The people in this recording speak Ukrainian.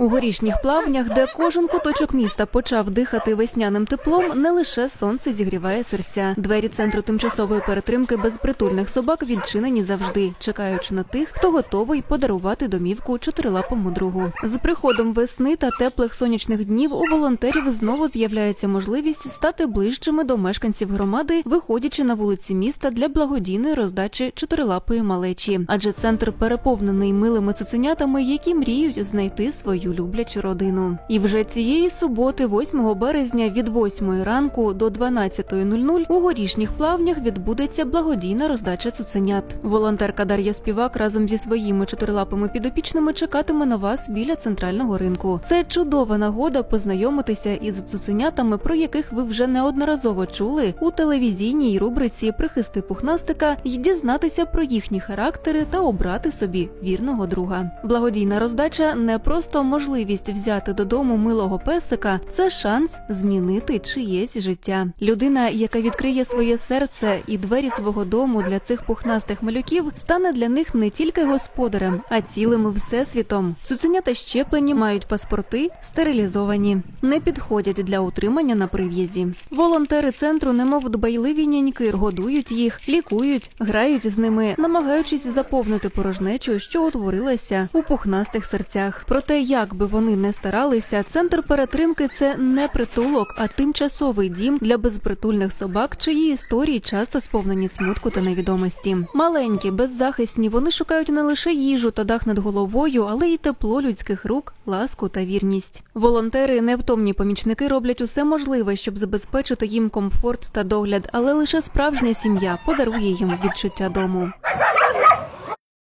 У горішніх плавнях, де кожен куточок міста почав дихати весняним теплом, не лише сонце зігріває серця. Двері центру тимчасової перетримки безпритульних собак відчинені завжди, чекаючи на тих, хто готовий подарувати домівку чотирилапому другу. З приходом весни та теплих сонячних днів у волонтерів знову з'являється можливість стати ближчими до мешканців громади, виходячи на вулиці міста для благодійної роздачі чотирилапої малечі. Адже центр переповнений милими цуценятами, які мріють знайти свою люблячу родину. І вже цієї суботи, 8 березня, від 8 ранку до 12.00 у горішніх плавнях відбудеться благодійна роздача цуценят. Волонтерка Дар'я Співак разом зі своїми чотирилапими підопічними чекатиме на вас біля центрального ринку. Це чудова нагода познайомитися із цуценятами, про яких ви вже неодноразово чули у телевізійній рубриці Прихисти пухнастика і дізнатися про їхні характери та обрати собі вірного друга. Благодійна роздача не просто можливість взяти додому милого песика, це шанс змінити чиєсь життя. Людина, яка відкриє своє серце і двері свого дому для цих пухнастих малюків, стане для них не тільки господарем, а цілим всесвітом. Цуценята щеплені, мають паспорти, стерилізовані, не підходять для утримання на прив'язі. Волонтери центру, немов дбайливі няньки, годують їх, лікують, грають з ними, намагаючись заповнити порожнечу, що утворилася у пухнастих серцях. Проте, як би вони не старалися, центр перетримки це не притулок, а тимчасовий дім для безпритульних собак, чиї історії часто сповнені смутку та невідомості. Маленькі, беззахисні, вони шукають не лише їжу та дах над головою, але й тепло людських рук, ласку та вірність. Волонтери, невтомні помічники, роблять усе можливе, щоб забезпечити їм комфорт та догляд, але лише справжня сім'я подарує їм відчуття дому.